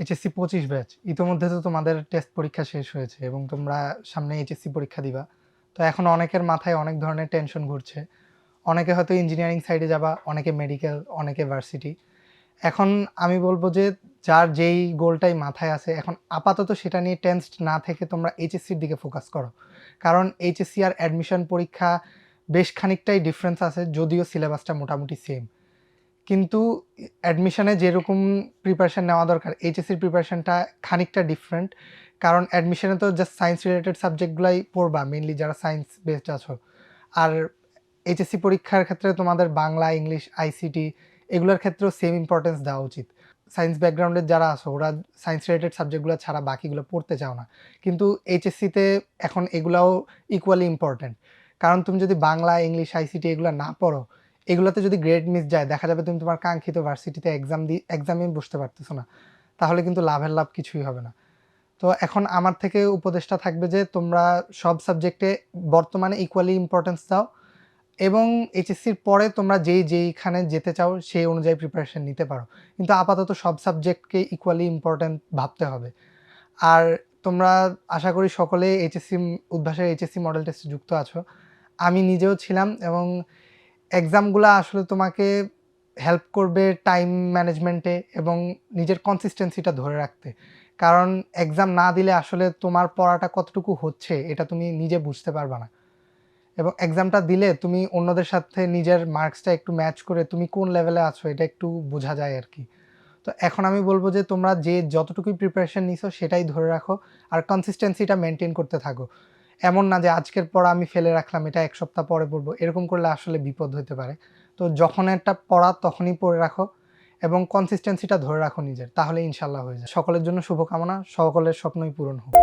HSC পঁচিশ batch ইতোমধ্যে তো তোমাদের টেস্ট পরীক্ষা শেষ হয়েছে এবং তোমরা সামনে এইচএসসি পরীক্ষা দিবা। তো এখন অনেকের মাথায় অনেক ধরনের টেনশন ঘুরছে। অনেকে হয়তো ইঞ্জিনিয়ারিং সাইডে যাবা, অনেকে মেডিকেল অনেকে ভার্সিটি এখন আমি বলব যে, যার যেই গোলটাই মাথায় আছে, এখন আপাতত সেটা নিয়ে টেন্সড না থেকে তোমরা এইচএসসির দিকে ফোকাস করো। কারণ এইচএসসি আর অ্যাডমিশন পরীক্ষা বেশ খানিকটাই ডিফারেন্স আছে, যদিও সিলেবাসটা মোটামুটি সেম কিন্তু অ্যাডমিশনে যেরকম প্রিপারেশান নেওয়া দরকার এইচএসসির প্রিপারেশানটা খানিকটা ডিফারেন্ট কারণ অ্যাডমিশনে তো জাস্ট সায়েন্স রিলেটেড সাবজেক্টগুলাই পড়বা মেনলি যারা সায়েন্স বেসড আছো। আর এইচএসসি পরীক্ষার ক্ষেত্রে তোমাদের বাংলা ইংলিশ আইসিটি এগুলোর ক্ষেত্রেও সেম ইম্পর্টেন্স দেওয়া উচিত। সায়েন্স ব্যাকগ্রাউন্ডের যারা আছো, ওরা সায়েন্স রিলেটেড সাবজেক্টগুলো ছাড়া বাকিগুলো পড়তে চাও না। কিন্তু এইচএসসিতে এখন এগুলাও ইকুয়ালি ইম্পর্টেন্ট কারণ তুমি যদি বাংলা ইংলিশ আইসিটি এগুলো না পড়ো এগুলোতে যদি গ্রেড মিস যায়, দেখা যাবে তুমি তোমার কাঙ্ক্ষিত ভার্সিটিতে এক্সাম দিয়ে এক্সামে বসতে পারতেছো না। তাহলে কিন্তু লাভের লাভ কিছুই হবে না। তো এখন আমার থেকে উপদেশটা থাকবে যে, তোমরা সব সাবজেক্টে বর্তমানে ইকুয়ালি ইম্পর্টেন্স দাও এবং এইচএসসির পরে তোমরা যেই যেইখানে যেতে চাও, সেই অনুযায়ী প্রিপারেশন নিতে পারো। কিন্তু আপাতত সব সাবজেক্টকে ইকুয়ালি ইম্পর্টেন্ট ভাবতে হবে। আর তোমরা আশা করি সকলে এইচএসসি উদ্ভাসের এইচএসসি মডেল টেস্টে যুক্ত আছো। আমি নিজেও ছিলাম এবং এক্সামগুলো আসলে তোমাকে হেল্প করবে টাইম ম্যানেজমেন্টে এবং নিজের কনসিস্টেন্সিটা ধরে রাখতে। কারণ এক্সাম না দিলে আসলে তোমার পড়াটা কতটুকু হচ্ছে এটা তুমি নিজে বুঝতে পারবে না। এবং এক্সামটা দিলে তুমি অন্যদের সাথে নিজের মার্কসটা একটু ম্যাচ করে তুমি কোন লেভেলে আছো এটা একটু বোঝা যায় আর কি। তো এখন আমি বলব যে তোমরা যে যতটুকুই প্রিপারেশন নিছো সেটাই ধরে রাখো আর কনসিস্টেন্সিটা মেনটেন করতে থাকো। এমন না যে আজকের পর আমি ফেলে রাখলাম, এটা এক সপ্তাহ পরে পড়ব এরকম করলে আসলে বিপদ হতে পারে। তো যখন একটা পড়া তখনই পড়ে রাখো এবং কনসিস্টেন্সিটা ধরে রাখো নিজের, তাহলে ইনশাল্লাহ হয়ে যায় সকলের জন্য শুভকামনা, সকলের স্বপ্নই পূরণ হোক।